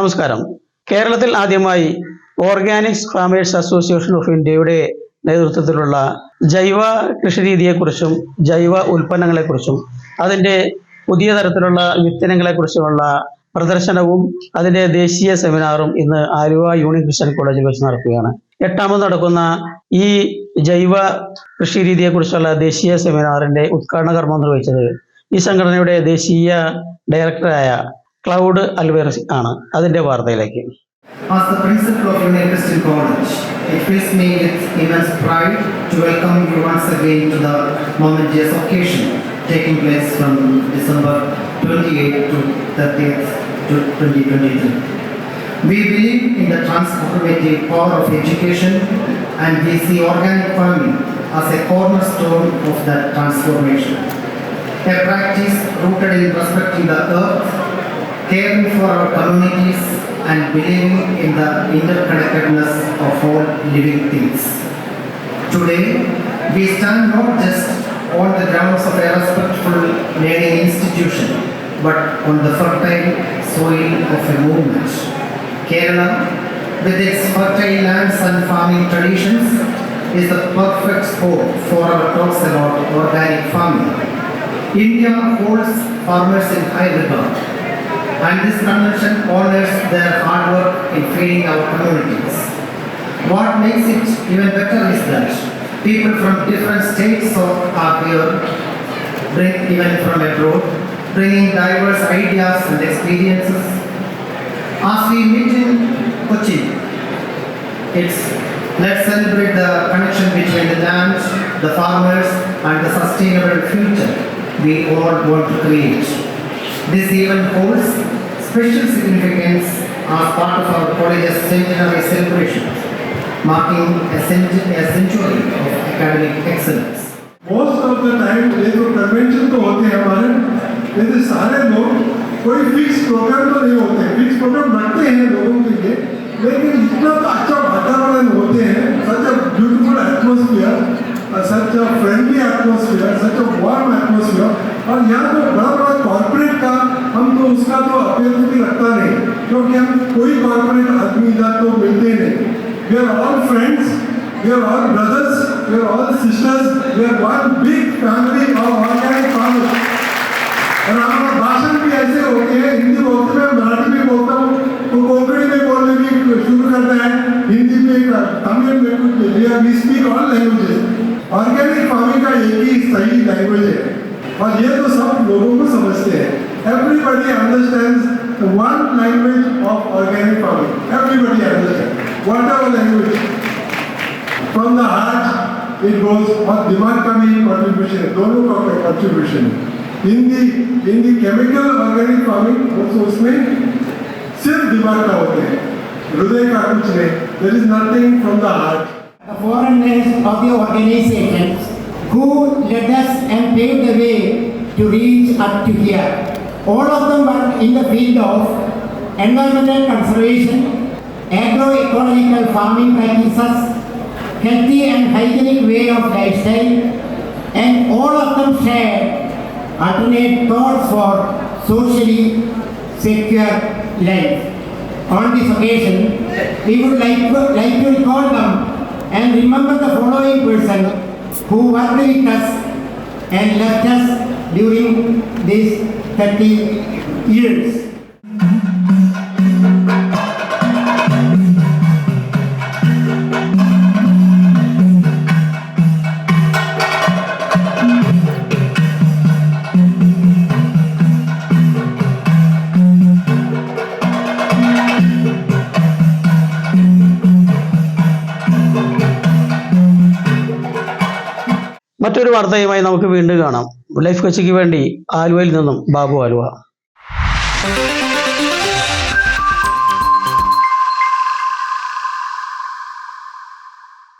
നമസ്കാരം. കേരളത്തിൽ ആദ്യമായി ഓർഗാനിക്സ് ഫാമേഴ്സ് അസോസിയേഷൻ ഓഫ് ഇന്ത്യയുടെ നേതൃത്വത്തിലുള്ള ജൈവ കൃഷിരീതിയെക്കുറിച്ചും ജൈവ ഉൽപ്പന്നങ്ങളെക്കുറിച്ചും അതിന്റെ പുതിയ തരത്തിലുള്ള വിത്തനങ്ങളെക്കുറിച്ചുമുള്ള പ്രദർശനവും അതിന്റെ ദേശീയ സെമിനാറും ഇന്ന് ആലുവ യൂണിയൻ ക്രിസ്ത്യൻ കോളേജിൽ വെച്ച് നടക്കുകയാണ്. എട്ടാമത് നടക്കുന്ന ഈ ജൈവ കൃഷിരീതിയെക്കുറിച്ചുള്ള ദേശീയ സെമിനാറിന്റെ ഉദ്ഘാടന കർമ്മം നിർവഹിച്ചത് ഈ സംഘടനയുടെ ദേശീയ ഡയറക്ടറായ ക്ലൗഡ് അൽവേർസ് ആണ് അതിന്റെ വാർത്തയിലേക്ക് As the principal of Union Christian College, it fills me with immense pride to welcome you once again to the momentous occasion taking place from December 28 to 30th to 2023. We believe in the transformative power of education and we see organic farming as a cornerstone of that transformation. A practice rooted in respecting the earth, caring for our communities, and believing in the interconnectedness of all living things. Today, we stand not just on the grounds of a respectful learning institution, but on the fertile soil of a movement. Kerala, with its fertile lands and farming traditions, is the perfect spot for our talks about organic farming. India holds farmers in high regard, and this convention honors their hard work in feeding our communities. What makes it even better is that people from different states of- are here, bring even from abroad, bringing diverse ideas and experiences. As we meet in Kochi, it's let's celebrate the connection between the land, the farmers, and the sustainable future we all want to create. This event holds special significance as part of our college's centenary celebrations, marking a century, a century of academic excellence. Most of the time ये जो convention तो होते हैं हमारे ये सारे लोग कोई फिक्स प्रोग्राम तो नहीं होते फिक्स प्रोग्राम रखते हैं लोगों के लिए लेकिन इतना तो अच्छा वातावरण होते हैं सच a beautiful atmosphere such a friendly atmosphere such a warm atmosphere और यहाँ तो बड़ा तो उसका तो अपेयर भी रखता नहीं क्योंकि हम कोई कॉर्पोरेट आदमी इधर तो मिलते नहीं। We are all friends We are all brothers, we are all sisters, we are one big family of organic farmers. और हमारा भाषण भी ऐसे होते हैं हिंदी बोलते हैं मराठी में बोलता हूँ तो कोंकणी में बोलने भी शुरू करता है हिंदी में तमिल में कुछ we speak all languages organic farming का एक ही सही लैंग्वेज है। और ये तो सब लोगों को समझते हैं। Everybody understands one language of organic farming everybody understand what ever language from the heart it goes और दिमाग का भी contribution है दोनों का contribution है in the in the chemical organic farming also उसमें सिर्फ दिमाग का होते हैं हृदय का कुछ नहीं there is nothing from the heart the foreigners of the organizations who led us and paved the way to reach up to here. All of them were in the field of environmental conservation, agroecological farming practices, healthy and hygienic way of lifestyle, and all of them shared alternate thoughts for socially secure life. On this occasion, we would like to, like to recall them and remember the following person who worked with us and left us during these 30 years. മറ്റൊരു വാർത്തയുമായി നമുക്ക് വീണ്ടും കാണാം life കൊച്ചിക്ക് വേണ്ടി ആലുവയിൽ നിന്നും ബാബു ആലുവ.